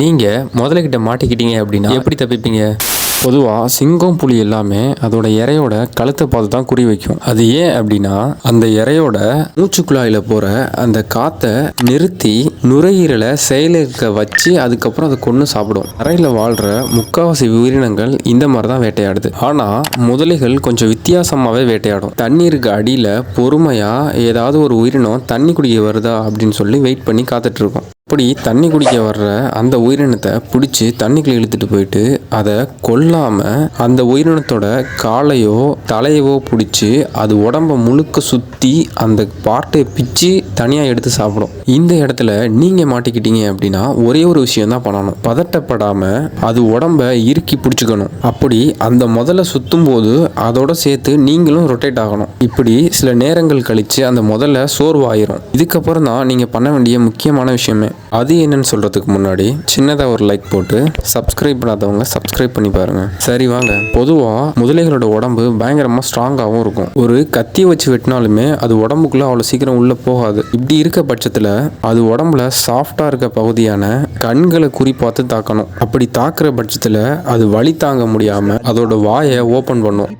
நீங்கள் முதலைக்கிட்ட மாட்டிக்கிட்டீங்க அப்படின்னா எப்படி தப்பிப்பீங்க? பொதுவாக சிங்கம் புலி எல்லாமே அதோட இறையோட கழுத்தை பார்த்து தான் குறி வைக்கும். அது ஏன் அப்படின்னா அந்த இறையோட மூச்சுக்குழாயில் போகிற அந்த காற்றை நிறுத்தி நுரையீரலை செயலிழக்க வச்சு அதுக்கப்புறம் அதை கொன்று சாப்பிடும். தரையில் வாழ்கிற முக்காவாசி உயிரினங்கள் இந்த மாதிரி தான் வேட்டையாடுது. ஆனால் முதலைகள் கொஞ்சம் வித்தியாசமாகவே வேட்டையாடும். தண்ணீருக்கு அடியில் பொறுமையாக ஏதாவது ஒரு உயிரினம் தண்ணி குடிக்க வருதா அப்படின்னு சொல்லி வெயிட் பண்ணி காத்துட்டு இப்படி அப்படி தண்ணி குடிக்க வர்ற அந்த உயிரினத்தை பிடிச்சி தண்ணிக்குள்ள இழுத்துட்டு போயிட்டு அதை கொல்லாமல் அந்த உயிரினத்தோட காலையோ தலையவோ பிடிச்சி அது உடம்ப முழுக்க சுற்றி அந்த பாட்டை பிச்சு தனியாக எடுத்து சாப்பிடும். இந்த இடத்துல நீங்கள் மாட்டிக்கிட்டீங்க அப்படின்னா ஒரே ஒரு விஷயம் தான் பண்ணணும். பதட்டப்படாமல் அது உடம்ப இறுக்கி பிடிச்சிக்கணும். அப்படி அந்த முதல்ல சுற்றும் போது அதோட சேர்த்து நீங்களும் ரொட்டேட் ஆகணும். இப்படி சில நேரங்கள் கழித்து அந்த முதல்ல சோர்வாயிரும். இதுக்கப்புறம் தான் நீங்கள் பண்ண வேண்டிய முக்கியமான விஷயமே. அது என்னன்னு சொல்கிறதுக்கு முன்னாடி சின்னதாக ஒரு லைக் போட்டு சப்ஸ்கிரைப் பண்ணாதவங்க சப்ஸ்கிரைப் பண்ணி பாருங்க. சரி வாங்க. பொதுவாக முதலைகளோட உடம்பு பயங்கரமாக ஸ்ட்ராங்காகவும் இருக்கும். ஒரு கத்தியை வச்சு வெட்டினாலுமே அது உடம்புக்குள்ளே அவ்வளோ சீக்கிரம் உள்ளே போகாது. இப்படி இருக்க பட்சத்தில் அது உடம்புல சாஃப்டாக இருக்க பகுதியான கண்களை குறி பார்த்து தாக்கணும். அப்படி தாக்குற பட்சத்தில் அது வழி தாங்க முடியாமல் அதோட வாயை ஓப்பன் பண்ணும்.